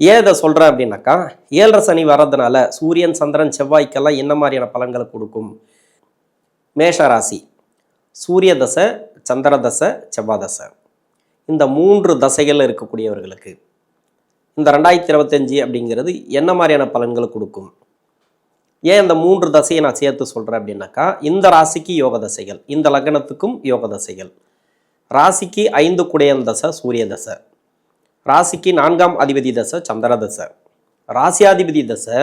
ஏன் இதை சொல்கிறேன் அப்படின்னாக்கா ஏழரை சனி வர்றதுனால சூரியன் சந்திரன் செவ்வாய்க்கெல்லாம் என்ன மாதிரியான பலன்களை கொடுக்கும்? மேஷ ராசி சூரிய தசை சந்திர தசை செவ்வாய் தசை. இந்த மூன்று தசைகள் இருக்கக்கூடியவர்களுக்கு இந்த ரெண்டாயிரத்தி இருபத்தஞ்சி அப்படிங்கிறது என்ன மாதிரியான பலன்களை கொடுக்கும்? ஏன் இந்த மூன்று தசையை நான் சேர்த்து சொல்கிறேன் அப்படின்னாக்கா இந்த ராசிக்கு யோக தசைகள் இந்த லக்னத்துக்கும் யோக தசைகள். ராசிக்கு ஐந்து குடையன் தசை சூரிய தசை. ராசிக்கு நான்காம் அதிபதி தசை சந்திரதசை ராசியாதிபதி தசை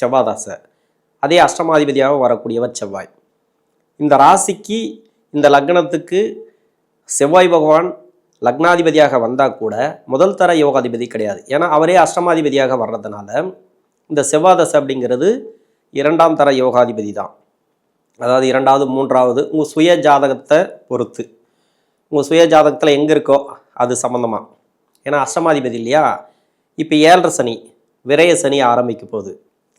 செவ்வாதசை அதே அஷ்டமாதிபதியாக வரக்கூடியவர் செவ்வாய். இந்த ராசிக்கு இந்த லக்னத்துக்கு செவ்வாய் பகவான் லக்னாதிபதியாக வந்தால் கூட முதல் தர யோகாதிபதி கிடையாது. ஏன்னா அவரே அஷ்டமாதிபதியாக வர்றதுனால இந்த செவ்வாதசை அப்படிங்கிறது இரண்டாம் தர யோகாதிபதி தான். அதாவது இரண்டாவது மூன்றாவது உங்கள் சுய ஜாதகத்தை பொறுத்து. உங்கள் சுய ஜாதகத்தில் எங்கே இருக்கோ அது சம்மந்தமாக ஏன்னா அஷ்டமாதிபதி இல்லையா? இப்போ ஏழரை சனி விரய சனி ஆரம்பிக்க போகுது.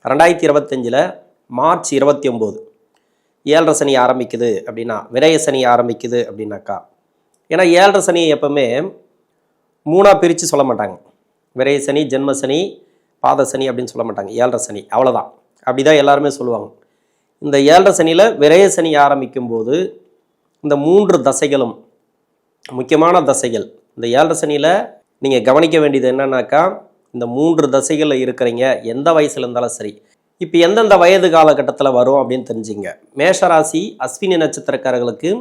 ரெண்டாயிரத்தி இருபத்தஞ்சில் மார்ச் இருபத்தி ஒம்பது ஏழரை சனி ஆரம்பிக்குது அப்படின்னா விரய சனி ஆரம்பிக்குது அப்படின்னாக்கா ஏன்னா ஏழரை சனி எப்பவுமே மூணாக பிரித்து சொல்ல மாட்டாங்க. விரைய சனி ஜென்ம சனி பாத சனி அப்படின்னு சொல்ல மாட்டாங்க. ஏழரை சனி அவ்வளோதான் அப்படி தான் எல்லாருமே சொல்லுவாங்க. இந்த ஏழரை சனியில் விரய சனி ஆரம்பிக்கும் போது இந்த மூன்று தசைகளும் முக்கியமான தசைகள் இந்த ஏழரை சனியில் நீங்கள் கவனிக்க வேண்டியது என்னன்னாக்கா இந்த மூன்று தசைகளில் இருக்கிறீங்க. எந்த வயசுல இருந்தாலும் சரி. இப்போ எந்தெந்த வயது காலகட்டத்தில் வரும் அப்படின்னு தெரிஞ்சுங்க. மேஷராசி அஸ்வினி நட்சத்திரக்காரர்களுக்கு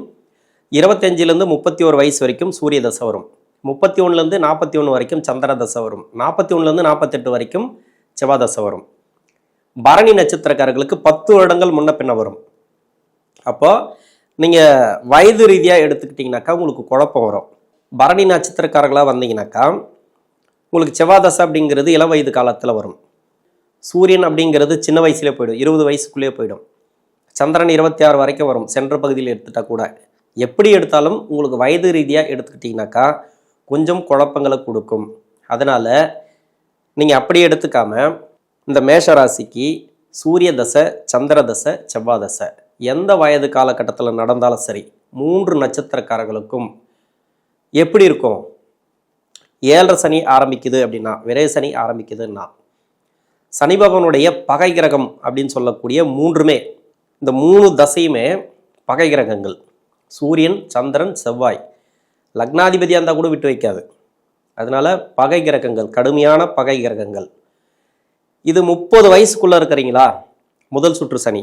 இருபத்தஞ்சிலேருந்து முப்பத்தி ஒரு வயசு வரைக்கும் சூரிய தசை வரும். முப்பத்தி ஒன்றுலேருந்து நாற்பத்தி ஒன்று வரைக்கும் சந்திர தசை வரும். நாற்பத்தி ஒன்றுலேருந்து நாற்பத்தெட்டு வரைக்கும் செவ்வாய் தசை வரும். பரணி நட்சத்திரக்காரர்களுக்கு பத்து வருடங்கள் முன்ன பின்ன வரும். அப்போது நீங்கள் வயது ரீதியாக எடுத்துக்கிட்டிங்கனாக்கா உங்களுக்கு குழப்பம் வரும். பரணி நட்சத்திரக்காரர்களாக வந்தீங்கன்னாக்கா உங்களுக்கு செவ்வாதசை அப்படிங்கிறது இளம் வயது காலத்தில் வரும். சூரியன் அப்படிங்கிறது சின்ன வயசுலேயே போயிடும் இருபது வயசுக்குள்ளேயே போயிடும். சந்திரன் இருபத்தி ஆறு வரைக்கும் வரும் சென்ற பகுதியில் எடுத்துட்டா கூட. எப்படி எடுத்தாலும் உங்களுக்கு வயது ரீதியாக எடுத்துக்கிட்டிங்கனாக்கா கொஞ்சம் குழப்பங்களை கொடுக்கும். அதனால் நீங்கள் அப்படி எடுத்துக்காம இந்த மேஷ ராசிக்கு சூரிய தசை சந்திர தசை செவ்வாய் தசை எந்த வயது காலகட்டத்தில் நடந்தாலும் சரி மூன்று நட்சத்திரக்காரர்களுக்கும் எப்படி இருக்கும்? ஏழரை சனி ஆரம்பிக்குது அப்படின்னா விரை சனி ஆரம்பிக்குதுன்னா சனி பகவானுடைய பகை கிரகம் அப்படின்னு சொல்லக்கூடிய மூன்றுமே இந்த மூணு தசையுமே பகை கிரகங்கள். சூரியன் சந்திரன் செவ்வாய். லக்னாதிபதியாக இருந்தால் கூட விட்டு வைக்காது. அதனால பகை கிரகங்கள் கடுமையான பகை கிரகங்கள். இது முப்பது வயசுக்குள்ளே இருக்கிறீங்களா? முதல் சுற்று சனி.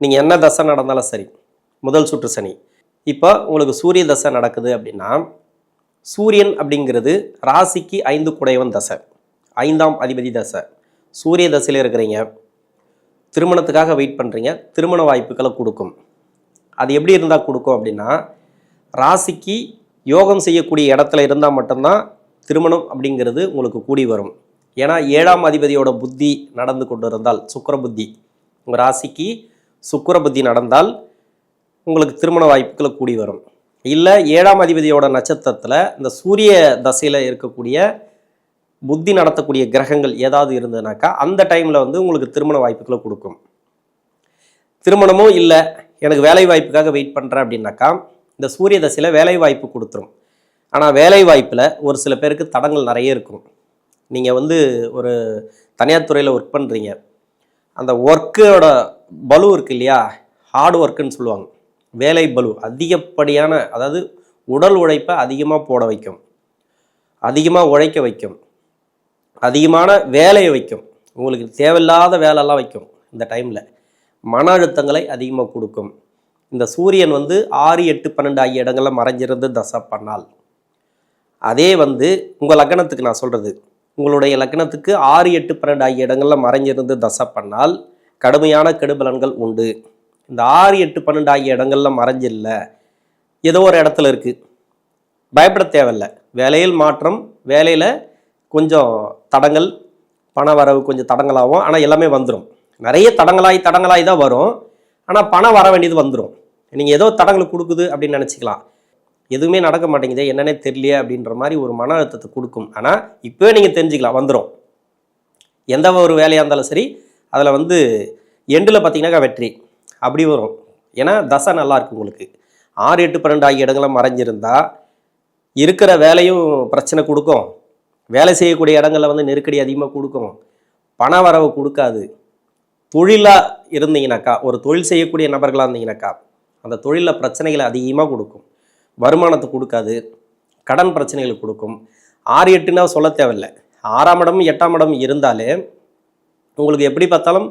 நீங்கள் என்ன தசை நடந்தாலும் சரி முதல் சுற்று சனி. இப்போ உங்களுக்கு சூரிய தசை நடக்குது அப்படின்னா சூரியன் அப்படிங்கிறது ராசிக்கு ஐந்து குடையவன் தசை. ஐந்தாம் அதிபதி தசை. சூரிய தசையில் இருக்கிறீங்க. திருமணத்துக்காக வெயிட் பண்ணுறீங்க திருமண வாய்ப்புகளை கொடுக்கும். அது எப்படி இருந்தால் கொடுக்கும் அப்படின்னா ராசிக்கு யோகம் செய்யக்கூடிய இடத்துல இருந்தால் மட்டும்தான் திருமணம் அப்படிங்கிறது உங்களுக்கு கூடி வரும். ஏன்னா ஏழாம் அதிபதியோட புத்தி நடந்து கொண்டு இருந்தால் சுக்கர புத்தி. உங்கள் ராசிக்கு சுக்கிர புத்தி நடந்தால் உங்களுக்கு திருமண வாய்ப்புகளை கூடி வரும். இல்லை ஏழாம் அதிபதியோட நட்சத்திரத்தில் இந்த சூரிய தசையில் இருக்கக்கூடிய புத்தி நடத்தக்கூடிய கிரகங்கள் ஏதாவது இருந்ததுனாக்கா அந்த டைமில் வந்து உங்களுக்கு திருமண வாய்ப்புகளை கொடுக்கும். திருமணமும் இல்லை எனக்கு வேலை வாய்ப்புக்காக வெயிட் பண்ணுறேன் அப்படின்னாக்கா இந்த சூரிய தசையில் வேலை வாய்ப்பு கொடுத்துரும். ஆனால் வேலை வாய்ப்பில் ஒரு சில பேருக்கு தடங்கள் நிறைய இருக்கும். நீங்கள் வந்து ஒரு தனியார் துறையில் ஒர்க் பண்ணுறீங்க அந்த ஒர்க்கோட பலு இருக்கு இல்லையா? ஹார்ட் ஒர்க்குன்னு சொல்லுவாங்க. வேலை பலு அதிகப்படியான அதாவது உடல் உழைப்பை அதிகமாக போட வைக்கும். அதிகமாக உழைக்க வைக்கும். அதிகமான வேலையை வைக்கும். உங்களுக்கு தேவையில்லாத வேலைலாம் வைக்கும் இந்த டைமில். மன அழுத்தங்களை அதிகமாக கொடுக்கும். இந்த சூரியன் வந்து ஆறு எட்டு பன்னெண்டு ஆகிய இடங்களில் மறைஞ்சிருந்து தசை பண்ணால். அதே வந்து உங்கள் லக்னத்துக்கு நான் சொல்கிறது உங்களுடைய லக்னத்துக்கு ஆறு எட்டு பன்னெண்டு ஆகிய இடங்களில் மறைஞ்சிருந்து தசை பண்ணால் கடுமையான கெடுபலன்கள் உண்டு. இந்த ஆறு எட்டு பன்னெண்டு ஆகிய இடங்கள்ல மறைஞ்சில்ல. ஏதோ ஒரு இடத்துல இருக்குது பயப்பட தேவையில்ல. வேலையில் மாற்றம் வேலையில் கொஞ்சம் தடங்கள் பண வரவு கொஞ்சம் தடங்களாகும் ஆனால் எல்லாமே வந்துடும் நிறைய தடங்களாய் தடங்களாய் தான் வரும். ஆனால் பணம் வர வேண்டியது வந்துடும் நீங்கள் ஏதோ தடங்கள் கொடுக்குது அப்படின்னு நினச்சிக்கலாம். எதுவுமே நடக்க மாட்டேங்குது என்னன்னே தெரியலையே அப்படின்ற மாதிரி ஒரு மன அழுத்தத்தை கொடுக்கும். ஆனால் இப்போவே நீங்கள் தெரிஞ்சுக்கலாம் வந்துடும் எந்த ஒரு வேலையாக இருந்தாலும் சரி அதில் வந்து எண்டில் பார்த்தீங்கன்னாக்கா வெற்றி. அப்படி வரும். ஏன்னா தசை நல்லா இருக்கு உங்களுக்கு. ஆறு எட்டு பன்னெண்டு ஆகிய இடங்களை மறைஞ்சிருந்தா இருக்கிற வேலையும் பிரச்சனை கொடுக்கும். வேலை செய்யக்கூடிய இடங்களில் வந்து நெருக்கடி அதிகமாக கொடுக்கும். பண வரவு கொடுக்காது. தொழிலாக இருந்தீங்கனாக்கா ஒரு தொழில் செய்யக்கூடிய நபர்களாக இருந்தீங்கனாக்கா அந்த தொழிலில் பிரச்சனைகளை அதிகமாக கொடுக்கும். வருமானத்தை கொடுக்காது. கடன் பிரச்சனைகளை கொடுக்கும். ஆறு எட்டுனா சொல்ல தேவையில்லை. ஆறாம் இடம் எட்டாம் இடம் இருந்தாலே உங்களுக்கு எப்படி பார்த்தாலும்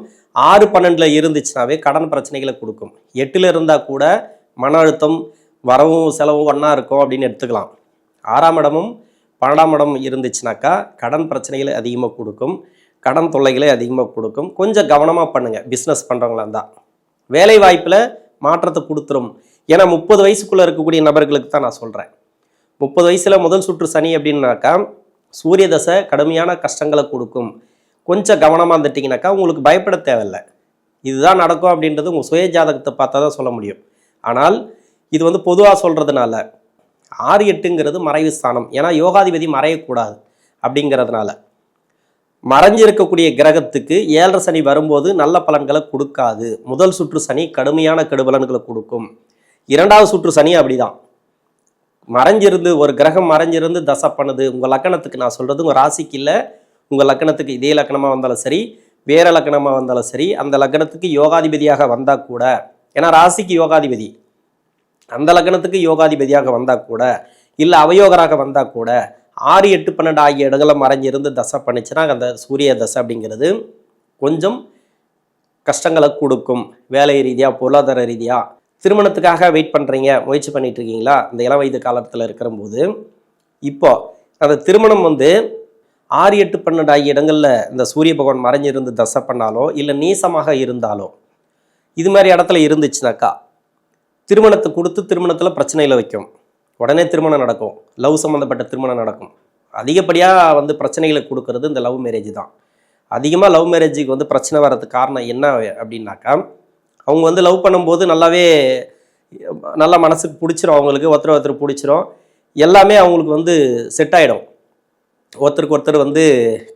ஆறு பன்னெண்டில் இருந்துச்சுனாவே கடன் பிரச்சனைகளை கொடுக்கும். எட்டில் இருந்தால் கூட மன அழுத்தம் வரவும் செலவும் ஒன்றா இருக்கும் அப்படின்னு எடுத்துக்கலாம். ஆறாம் இடமும் பன்னெண்டாம் இடம் இருந்துச்சுனாக்கா கடன் பிரச்சனைகளை அதிகமாக கொடுக்கும். கடன் தொல்லைகளை அதிகமாக கொடுக்கும். கொஞ்சம் கவனமாக பண்ணுங்கள் பிஸ்னஸ் பண்ணுறவங்களா இருந்தால் வேலை வாய்ப்பில் மாற்றத்தை கொடுத்துரும். ஏன்னா முப்பது வயசுக்குள்ளே இருக்கக்கூடிய நபர்களுக்கு தான் நான் சொல்கிறேன் முப்பது வயசில் முதல் சுற்று சனி அப்படின்னாக்கா சூரிய தசை கடுமையான கஷ்டங்களை கொடுக்கும். கொஞ்சம் கவனமாக இருந்துட்டிங்கனாக்கா உங்களுக்கு பயப்பட தேவையில்லை. இதுதான் நடக்கும் அப்படின்றது உங்கள் சுய ஜாதகத்தை பார்த்தா தான் சொல்ல முடியும். ஆனால் இது வந்து பொதுவாக சொல்கிறதுனால ஆறு எட்டுங்கிறது மறைவு ஸ்தானம். ஏன்னா யோகாதிபதி மறையக்கூடாது அப்படிங்கிறதுனால. மறைஞ்சிருக்கக்கூடிய கிரகத்துக்கு ஏழரை சனி வரும்போது நல்ல பலன்களை கொடுக்காது. முதல் சுற்று சனி கடுமையான கெடுபலன்களை கொடுக்கும். இரண்டாவது சுற்று சனி அப்படிதான். மறைஞ்சிருந்து ஒரு கிரகம் மறைஞ்சிருந்து தசை பண்ணுது. உங்கள் லக்கணத்துக்கு நான் சொல்கிறது உங்கள் ராசிக்கு இல்லை உங்கள் லக்கணத்துக்கு இதே லக்கணமாக வந்தாலும் சரி வேற லக்கணமாக வந்தாலும் சரி அந்த லக்கணத்துக்கு யோகாதிபதியாக வந்தால் கூட ஏன்னா ராசிக்கு யோகாதிபதி. அந்த லக்னத்துக்கு யோகாதிபதியாக வந்தால் கூட இல்லை அவயோகராக வந்தால் கூட ஆறு எட்டு பன்னெண்டு ஆகிய இடங்களை மறைஞ்சிருந்து தசை பண்ணிச்சுன்னா அந்த சூரிய தசை அப்படிங்கிறது கொஞ்சம் கஷ்டங்களை கொடுக்கும். வேலை ரீதியாக பொருளாதார ரீதியாக திருமணத்துக்காக வெயிட் பண்ணுறீங்க முயற்சி பண்ணிட்டு இருக்கீங்களா? இந்த இளம் வயது காலத்தில் இருக்கிறபோது இப்போ அந்த திருமணம் வந்து ஆறு எட்டு பன்னெண்டு ஆகிய இடங்களில் இந்த சூரிய பகவான் மறைஞ்சிருந்து தசை பண்ணாலோ இல்லை நீசமாக இருந்தாலோ இது மாதிரி இடத்துல இருந்துச்சுனாக்கா திருமணத்தை கொடுத்து திருமணத்தில் பிரச்சனையில் வைக்கும். உடனே திருமணம் நடக்கும். லவ் சம்மந்தப்பட்ட திருமணம் நடக்கும். அதிகப்படியாக வந்து பிரச்சனைகளை கொடுக்கறது இந்த லவ் மேரேஜ் தான். அதிகமாக லவ் மேரேஜுக்கு வந்து பிரச்சனை வர்றதுக்கு காரணம் என்ன அப்படின்னாக்கா அவங்க வந்து லவ் பண்ணும்போது நல்லாவே நல்லா மனசுக்கு பிடிச்சிரும். அவங்களுக்கு ஒருத்தர் ஒருத்தர் பிடிச்சிரும். எல்லாமே அவங்களுக்கு வந்து செட் ஆகிடும் ஒருத்தருக்கு ஒருத்தர் வந்து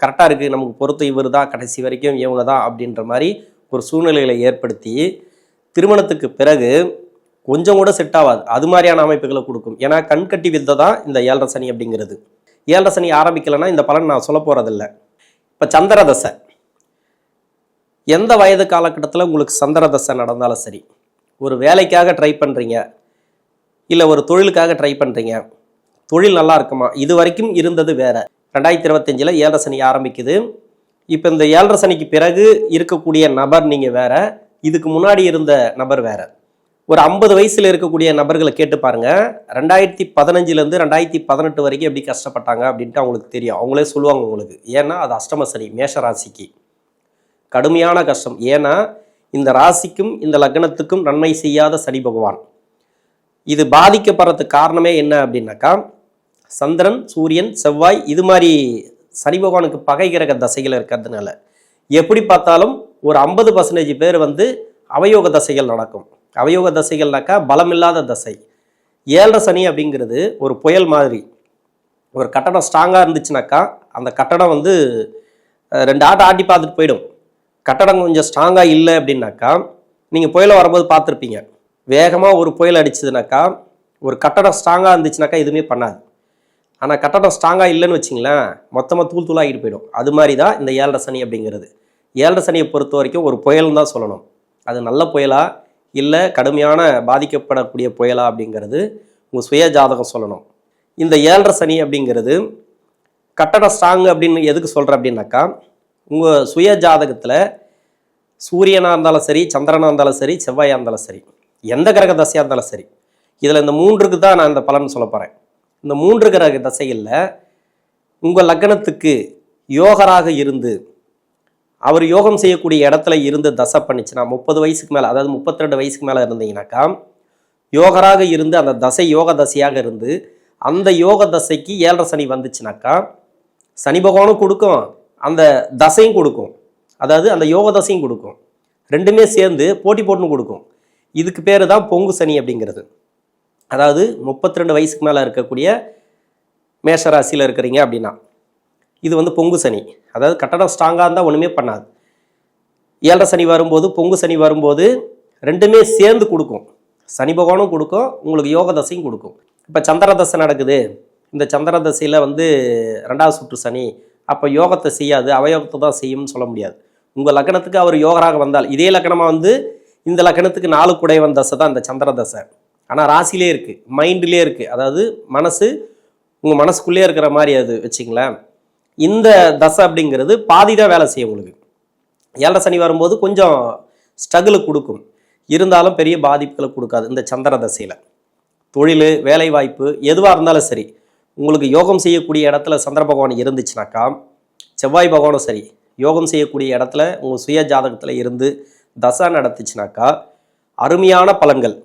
கரெக்டாக இருக்குது நமக்கு பொறுத்து இவர் தான் கடைசி வரைக்கும் இவங்க தான் அப்படின்ற மாதிரி ஒரு சூழ்நிலைகளை ஏற்படுத்தி திருமணத்துக்கு பிறகு கொஞ்சம் கூட செட் ஆகாது. அது மாதிரியான அமைப்புகளை கொடுக்கும். ஏன்னா கண்கட்டி வித்தை தான் இந்த ஏழரை சனி அப்படிங்கிறது. ஏழரை சனி ஆரம்பிக்கலைன்னா இந்த பலன் நான் சொல்ல போகிறதில்ல இப்போ சந்திர தசை எந்த வயது காலகட்டத்தில் உங்களுக்கு சந்திர தசை நடந்தாலும் சரி ஒரு வேலைக்காக ட்ரை பண்ணுறீங்க இல்லை ஒரு தொழிலுக்காக ட்ரை பண்ணுறீங்க தொழில் நல்லா இருக்குமா? இது வரைக்கும் இருந்தது வேற. ரெண்டாயிரத்தி இருபத்தஞ்சில் ஏழரை சனி ஆரம்பிக்குது. இப்போ இந்த ஏழரை சனிக்கு பிறகு இருக்கக்கூடிய நபர் நீங்கள் வேற. இதுக்கு முன்னாடி இருந்த நபர் வேற. ஒரு ஐம்பது வயசில் இருக்கக்கூடிய நபர்களை கேட்டு பாருங்கள் ரெண்டாயிரத்தி பதினஞ்சுலேருந்து ரெண்டாயிரத்தி பதினெட்டு வரைக்கும் எப்படி கஷ்டப்பட்டாங்க அப்படின்ட்டு அவங்களுக்கு தெரியும். அவங்களே சொல்லுவாங்க உங்களுக்கு. ஏன்னா அது அஷ்டம சனி மேஷ ராசிக்கு. கடுமையான கஷ்டம். ஏன்னா இந்த ராசிக்கும் இந்த லக்னத்துக்கும் நன்மை செய்யாத சனி பகவான். இது பாதிக்கப்படுறதுக்கு காரணமே என்ன அப்படின்னாக்கா சந்திரன் சூரியன் செவ்வாய் இது மாதிரி சனி பகவானுக்கு பகை கிரக தசைகள் இருக்கிறதுனால எப்படி பார்த்தாலும் ஒரு ஐம்பது பர்சன்டேஜ் பேர் வந்து அவயோக தசைகள் நடக்கும். அவயோக தசைகள்னாக்கா பலமில்லாத தசை. ஏழரை சனி அப்படிங்கிறது ஒரு புயல் மாதிரி. ஒரு கட்டடம் ஸ்ட்ராங்காக இருந்துச்சுனாக்கா அந்த கட்டடம் வந்து ரெண்டு ஆட்டை ஆட்டி பார்த்துட்டு போயிடும். கட்டடம் கொஞ்சம் ஸ்ட்ராங்காக இல்லை அப்படின்னாக்கா நீங்கள் புயலை வரும்போது பார்த்துருப்பீங்க. வேகமாக ஒரு புயல் அடிச்சதுனாக்கா ஒரு கட்டடம் ஸ்ட்ராங்காக இருந்துச்சுனாக்கா எதுவுமே பண்ணாது. ஆனால் கட்டடம் ஸ்ட்ராங்காக இல்லைன்னு வச்சிங்களேன் மொத்தமாக தூள் தூளாகிட்டு போயிடும். அது மாதிரி தான் இந்த ஏழரை சனி அப்படிங்கிறது. ஏழரை சனியை பொறுத்த வரைக்கும் ஒரு புயல்னு தான் சொல்லணும். அது நல்ல புயலா இல்லை கடுமையான பாதிக்கப்படக்கூடிய புயலா அப்படிங்கிறது உங்கள் சுய ஜாதகம் சொல்லணும். இந்த ஏழரை சனி அப்படிங்கிறது கட்டடம் ஸ்ட்ராங் அப்படின்னு எதுக்கு சொல்கிறேன் அப்படின்னாக்கா உங்கள் சுய ஜாதகத்தில் சூரியனாக இருந்தாலும் சரி சந்திரனாக இருந்தாலும் சரி செவ்வாயாக இருந்தாலும் சரி எந்த கிரக தசையாக இருந்தாலும் சரி இதில் இந்த மூன்றுக்கு தான் நான் இந்த பலன் சொல்ல போகிறேன் இந்த மூன்று கிரக தசைகளில் உங்கள் லக்னத்துக்கு யோகராக இருந்து அவர் யோகம் செய்யக்கூடிய இடத்துல இருந்து தசை பண்ணிச்சுன்னா முப்பது வயசுக்கு மேலே அதாவது முப்பத்தி ரெண்டு வயசுக்கு மேலே இருந்தீங்கன்னாக்கா யோகராக இருந்து அந்த தசை யோக தசையாக இருந்து அந்த யோக தசைக்கு ஏழரை சனி வந்துச்சுனாக்கா சனி பகவானும் கொடுக்கும் அந்த தசையும் கொடுக்கும். அதாவது அந்த யோக தசையும் கொடுக்கும். ரெண்டுமே சேர்ந்து போட்டி போட்டுன்னு கொடுக்கும். இதுக்கு பேர் தான் பொங்கு சனி அப்படிங்கிறது. அதாவது முப்பத்தி ரெண்டு வயசுக்கு மேலே இருக்கக்கூடிய மேஷராசியில் இருக்கிறீங்க அப்படின்னா இது வந்து பொங்கு சனி. அதாவது கட்டடம் ஸ்ட்ராங்காக இருந்தால் ஒன்றுமே பண்ணாது. ஏழரை சனி வரும்போது பொங்கு சனி வரும்போது ரெண்டுமே சேர்ந்து கொடுக்கும். சனி பகவானும் கொடுக்கும் உங்களுக்கு யோக தசையும் கொடுக்கும். இப்போ சந்திர தசை நடக்குது. இந்த சந்திர தசையில் வந்து ரெண்டாவது சுற்று சனி. அப்போ யோகத்தை செய்யாது அவயோகத்தை தான் செய்யும்னு சொல்ல முடியாது. உங்கள் லக்னத்துக்கு அவர் யோகராக வந்தால் இதே லக்னமாக வந்து இந்த லக்னத்துக்கு நாலு குடைவன் தசை தான் இந்த சந்திர தசை. ஆனால் ராசிலே இருக்குது மைண்ட்லேயே இருக்குது அதாவது மனசு உங்கள் மனசுக்குள்ளே இருக்கிற மாதிரி அது வச்சுங்களேன் இந்த தசை அப்படிங்கிறது பாதி தான் வேலை செய்யும் உங்களுக்கு. ஏழரை சனி வரும்போது கொஞ்சம் ஸ்ட்ரகிள் கொடுக்கும். இருந்தாலும் பெரிய பாதிப்புகளை கொடுக்காது இந்த சந்திர தசையில். தொழில் வேலைவாய்ப்பு எதுவாக இருந்தாலும் சரி. உங்களுக்கு யோகம் செய்யக்கூடிய இடத்துல சந்திர பகவான் இருந்துச்சுனாக்கா செவ்வாய் பகவானும் சரி யோகம் செய்யக்கூடிய இடத்துல உங்கள் சுய ஜாதகத்தில் இருந்து தசா நடத்துச்சுனாக்கா அருமையான பலன்கள்.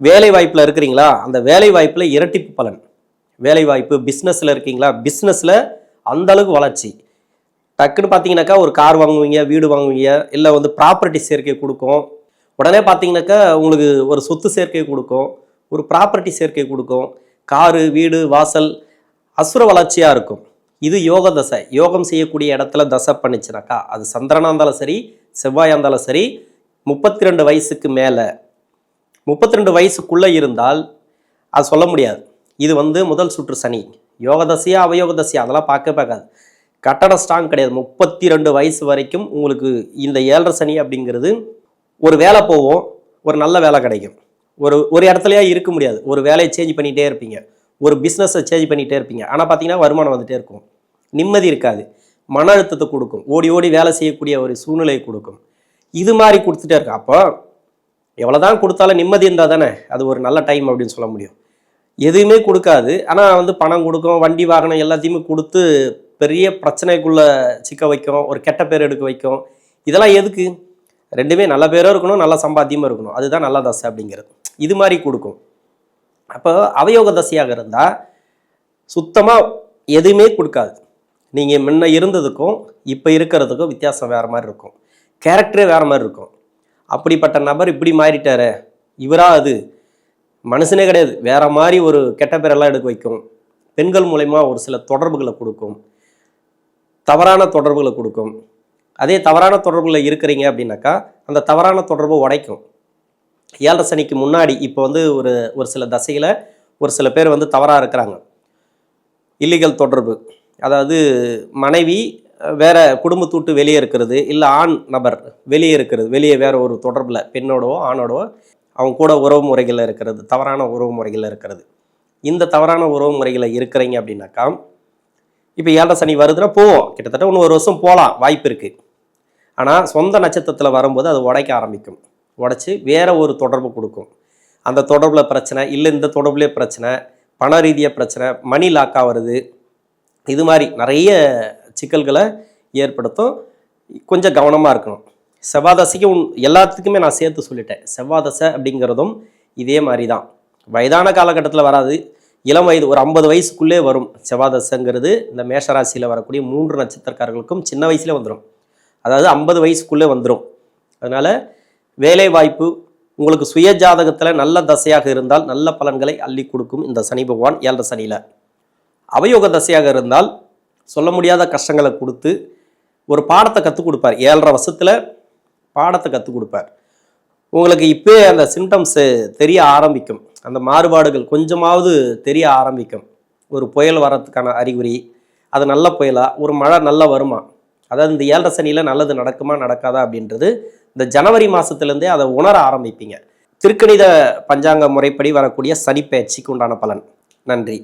வேலை வாய்ப்பில் இருக்கிறீங்களா? அந்த வேலை வாய்ப்பில் இரட்டிப்பு பலன். வேலை வாய்ப்பு பிஸ்னஸில் இருக்கீங்களா? பிஸ்னஸில் அந்த அளவுக்கு வளர்ச்சி. டக்குன்னு பார்த்தீங்கன்னாக்கா ஒரு கார் வாங்குவீங்க வீடு வாங்குவீங்க இல்லை வந்து ப்ராப்பர்ட்டி சேர்க்கை கொடுக்கும். உடனே பார்த்தீங்கன்னாக்கா உங்களுக்கு ஒரு சொத்து சேர்க்கை கொடுக்கும் ஒரு ப்ராப்பர்ட்டி சேர்க்கை கொடுக்கும். காரு வீடு வாசல் அசுர வளர்ச்சியாக இருக்கும். இது யோக தசை. யோகம் செய்யக்கூடிய இடத்துல தசை பண்ணிச்சுனாக்கா அது சந்திரனாக இருந்தாலும் சரி செவ்வாயாக இருந்தாலும் சரி முப்பத்தி ரெண்டு வயசுக்கு மேலே முப்பத்தி ரெண்டு வயசுக்குள்ளே இருந்தால் அது சொல்ல முடியாது. இது வந்து முதல் சுற்று சனி. யோக தசையா அதெல்லாம் பார்க்க பார்க்காது. கட்டட ஸ்ட்ராங் கிடையாது. முப்பத்தி ரெண்டு வயசு வரைக்கும் உங்களுக்கு இந்த ஏழரை சனி அப்படிங்கிறது ஒரு வேலை போவோம் ஒரு நல்ல வேலை கிடைக்கும். ஒரு ஒரு இடத்துலயே இருக்க முடியாது. ஒரு வேலையை சேஞ்ச் பண்ணிகிட்டே இருப்பீங்க. ஒரு பிஸ்னஸை சேஞ்ச் பண்ணிகிட்டே இருப்பீங்க. ஆனால் பார்த்தீங்கன்னா வருமானம் வந்துகிட்டே இருக்கும். நிம்மதி இருக்காது. மன அழுத்தத்தை கொடுக்கும். ஓடி ஓடி வேலை செய்யக்கூடிய ஒரு சூழ்நிலையை கொடுக்கும். இது மாதிரி கொடுத்துட்டே இருக்கு. அப்போ எவ்வளோதான் கொடுத்தாலும் நிம்மதி இருந்தால் தானே அது ஒரு நல்ல டைம் அப்படின்னு சொல்ல முடியும். எதுவுமே கொடுக்காது. ஆனால் வந்து பணம் கொடுக்கும் வண்டி வாகனம் எல்லாத்தையுமே கொடுத்து பெரிய பிரச்சனைக்குள்ளே சிக்க வைக்கும் ஒரு கெட்ட பேர் எடுக்க வைக்கும். இதெல்லாம் எதுக்கு? ரெண்டுமே நல்ல பேரும் இருக்கணும் நல்ல சம்பாத்தியமும் இருக்கணும். அதுதான் நல்ல தசை அப்படிங்கிறது. இது மாதிரி கொடுக்கும். அப்போ அவயோக தசையாக இருந்தால் சுத்தமாக எதுவுமே கொடுக்காது. நீங்கள் முன்ன இருந்ததுக்கும் இப்போ இருக்கிறதுக்கும் வித்தியாசம் வேறு மாதிரி இருக்கும். கேரக்டரே வேறு மாதிரி இருக்கும். அப்படிப்பட்ட நபர் இப்படி மாறிட்டாரு. இவரா அது? மனுஷனே கிடையாது. வேற மாதிரி ஒரு கெட்ட பேரெல்லாம் எடுக்க வைக்கும். பெண்கள் மூலயமா ஒரு சில தொடர்புகளை கொடுக்கும். தவறான தொடர்புகளை கொடுக்கும். அதே தவறான தொடர்புகளில் இருக்கிறீங்க அப்படின்னாக்கா அந்த தவறான தொடர்பை உடைக்கும். ஏழரை சனிக்கு முன்னாடி இப்போ வந்து ஒரு ஒரு சில தசையில் ஒரு சில பேர் வந்து தவறாக இருக்கிறாங்க. இல்லீகல் தொடர்பு. அதாவது மனைவி வேற குடும்பத்தூட்டு வெளியே இருக்கிறது இல்லை ஆண் நபர் வெளியே இருக்கிறது வெளியே வேற ஒரு தொடர்பில் பெண்ணோடவோ ஆணோடவோ அவங்க கூட உறவு முறைகளில் இருக்கிறது தவறான உறவு முறைகளில் இருக்கிறது. இந்த தவறான உறவு முறைகளை இருக்கிறீங்க அப்படின்னாக்கா இப்போ ஏழரை சனி வருதுன்னா போவோம். கிட்டத்தட்ட இன்னும் ஒரு வருஷம் போகலாம் வாய்ப்பு இருக்குது ஆனால் சொந்த நட்சத்திரத்தில் வரும்போது அது உடைக்க ஆரம்பிக்கும். உடைச்சி வேற ஒரு தொடர்பு கொடுக்கும். அந்த தொடர்பில் பிரச்சனை இல்லை இந்த தொடர்புலேயே பிரச்சனை பண ரீதியாக பிரச்சனை மணி லாக் ஆகிறது இது மாதிரி நிறைய சிக்கல்களை ஏற்படுத்தும். கொஞ்சம் கவனமாக இருக்கணும். செவ்வாதசைக்கு உன் எல்லாத்துக்குமே நான் சேர்த்து சொல்லிட்டேன். செவ்வாதசை அப்படிங்கிறதும் இதே மாதிரி தான் வயதான காலகட்டத்தில் வராது. இளம் வயது ஒரு ஐம்பது வயசுக்குள்ளே வரும் செவ்வாதசைங்கிறது. இந்த மேஷராசியில் வரக்கூடிய மூன்று நட்சத்திரக்காரர்களுக்கும் சின்ன வயசுல வந்துடும் அதாவது ஐம்பது வயசுக்குள்ளே வந்துடும் அதனால் வேலை வாய்ப்பு உங்களுக்கு சுய ஜாதகத்தில் நல்ல தசையாக இருந்தால் நல்ல பலன்களை அள்ளி கொடுக்கும் இந்த சனி பகவான் ஏழரை சனியில். அவயோக தசையாக இருந்தால் சொல்ல முடியாத கஷ்டங்களை கொடுத்து ஒரு பாடத்தை கற்றுக் கொடுப்பார். ஏழரை வருஷத்தில் பாடத்தை கற்றுக் கொடுப்பார். உங்களுக்கு இப்போ அந்த சிம்டம்ஸு தெரிய ஆரம்பிக்கும். அந்த மாறுபாடுகள் கொஞ்சமாவது தெரிய ஆரம்பிக்கும். ஒரு புயல் வர்றதுக்கான அறிகுறி அது நல்ல புயலா ஒரு மழை நல்லா வருமா? அதாவது இந்த ஏழரை சனியில் நல்லது நடக்குமா நடக்காதா அப்படின்றது இந்த ஜனவரி மாதத்துலேருந்தே அதை உணர ஆரம்பிப்பீங்க. திருக்கணித பஞ்சாங்க முறைப்படி வரக்கூடிய சனிப்பெயர்ச்சிக்கு உண்டான பலன். நன்றி.